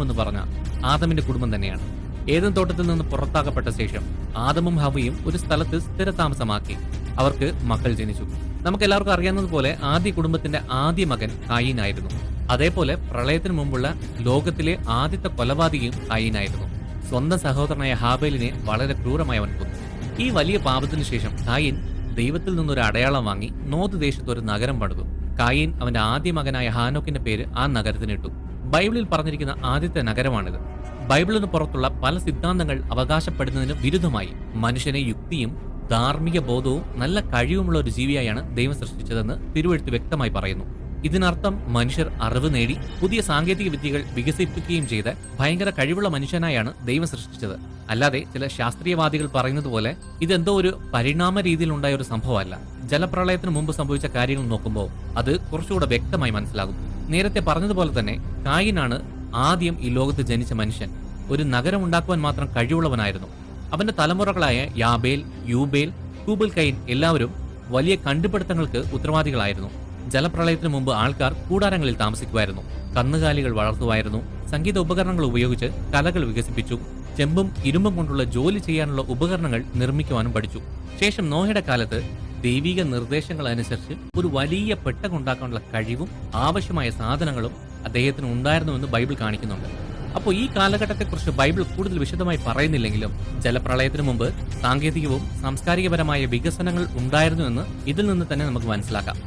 എന്ന് പറഞ്ഞ ആദമിന്റെ കുടുംബം തന്നെയാണ്. ഏതൻ തോട്ടത്തിൽ നിന്ന് പുറത്താക്കപ്പെട്ട ശേഷം ആദമും ഹവയും ഒരു സ്ഥലത്ത് സ്ഥിരതാമസമാക്കി. അവർക്ക് മക്കൾ ജനിച്ചു. നമുക്ക് എല്ലാവർക്കും അറിയാവുന്നതുപോലെ ആദ്യ കുടുംബത്തിന്റെ ആദ്യ മകൻ കായീനായിരുന്നു. അതേപോലെ പ്രളയത്തിന് മുമ്പുള്ള ലോകത്തിലെ ആദ്യത്തെ കൊലപാതകയും കായീനായിരുന്നു. സ്വന്തം സഹോദരനായ ഹാബേലിനെ വളരെ ക്രൂരമായി അവൻ കൊന്നു. ഈ വലിയ പാപത്തിനു ശേഷം കായിൻ ദൈവത്തിൽ നിന്നൊരു അടയാളം വാങ്ങി നോദ് ദേശത്ത് ഒരു നഗരം പണിതു. കായിൻ അവന്റെ ആദ്യ മകനായ ഹാനോക്കിന്റെ പേര് ആ നഗരത്തിനിട്ടു ബൈബിളിൽ പറഞ്ഞിരിക്കുന്ന ആദ്യത്തെ നഗരമാണിത്. ബൈബിളിന് പുറത്തുള്ള പല സിദ്ധാന്തങ്ങൾ അവകാശപ്പെടുന്നതിന് വിരുദ്ധമായി മനുഷ്യനെ യുക്തിയും ധാർമ്മിക ബോധവും നല്ല കഴിവുമുള്ള ഒരു ജീവിയായാണ് ദൈവം സൃഷ്ടിച്ചതെന്ന് തിരുവെഴുത്ത് വ്യക്തമായി പറയുന്നു. ഇതിനർത്ഥം മനുഷ്യർ അറിവ് നേടി പുതിയ സാങ്കേതിക വിദ്യകൾ വികസിപ്പിക്കുകയും ചെയ്ത് ഭയങ്കര കഴിവുള്ള മനുഷ്യനായാണ് ദൈവം സൃഷ്ടിച്ചത്. അല്ലാതെ ചില ശാസ്ത്രീയവാദികൾ പറയുന്നത് പോലെ ഇതെന്തോ ഒരു പരിണാമ രീതിയിൽ ഉണ്ടായ ഒരു സംഭവമല്ല. ജലപ്രളയത്തിന് മുമ്പ് സംഭവിച്ച കാര്യങ്ങൾ നോക്കുമ്പോൾ അത് കുറച്ചുകൂടെ വ്യക്തമായി മനസ്സിലാകും. നേരത്തെ പറഞ്ഞതുപോലെ തന്നെ കായിനാണ് ആദ്യം ഈ ലോകത്ത് ജനിച്ച മനുഷ്യൻ. ഒരു നഗരം ഉണ്ടാക്കുവാൻ മാത്രം കഴിവുള്ളവനായിരുന്നു. അവന്റെ തലമുറകളായ യാബേൽ യൂബേൽ കൂബൽ കൈൻ എല്ലാവരും വലിയ കണ്ടുപിടുത്തങ്ങൾക്ക് ഉത്തരവാദികളായിരുന്നു. ജലപ്രളയത്തിന് മുമ്പ് ആൾക്കാർ കൂടാരങ്ങളിൽ താമസിക്കുമായിരുന്നു. കന്നുകാലികൾ വളർത്തുമായിരുന്നു. സംഗീത ഉപകരണങ്ങൾ ഉപയോഗിച്ച് കലകൾ വികസിപ്പിച്ചു. ചെമ്പും ഇരുമ്പും കൊണ്ടുള്ള ജോലി ചെയ്യാനുള്ള ഉപകരണങ്ങൾ നിർമ്മിക്കുവാനും പഠിച്ചു. ശേഷം നോഹയുടെ കാലത്ത് ദൈവിക നിർദ്ദേശങ്ങൾ അനുസരിച്ച് ഒരു വലിയ പെട്ടകുണ്ടാക്കാനുള്ള കഴിവും ആവശ്യമായ സാധനങ്ങളും അദ്ദേഹത്തിന് ഉണ്ടായിരുന്നുവെന്ന് ബൈബിൾ കാണിക്കുന്നുണ്ട്. അപ്പോൾ ഈ കാലഘട്ടത്തെക്കുറിച്ച് ബൈബിൾ കൂടുതൽ വിശദമായി പറയുന്നില്ലെങ്കിലും ജലപ്രളയത്തിനു മുമ്പ് സാങ്കേതികവും സാംസ്കാരികപരമായ വികസനങ്ങൾ ഉണ്ടായിരുന്നുവെന്ന് ഇതിൽ നിന്ന് തന്നെ നമുക്ക് മനസ്സിലാക്കാം.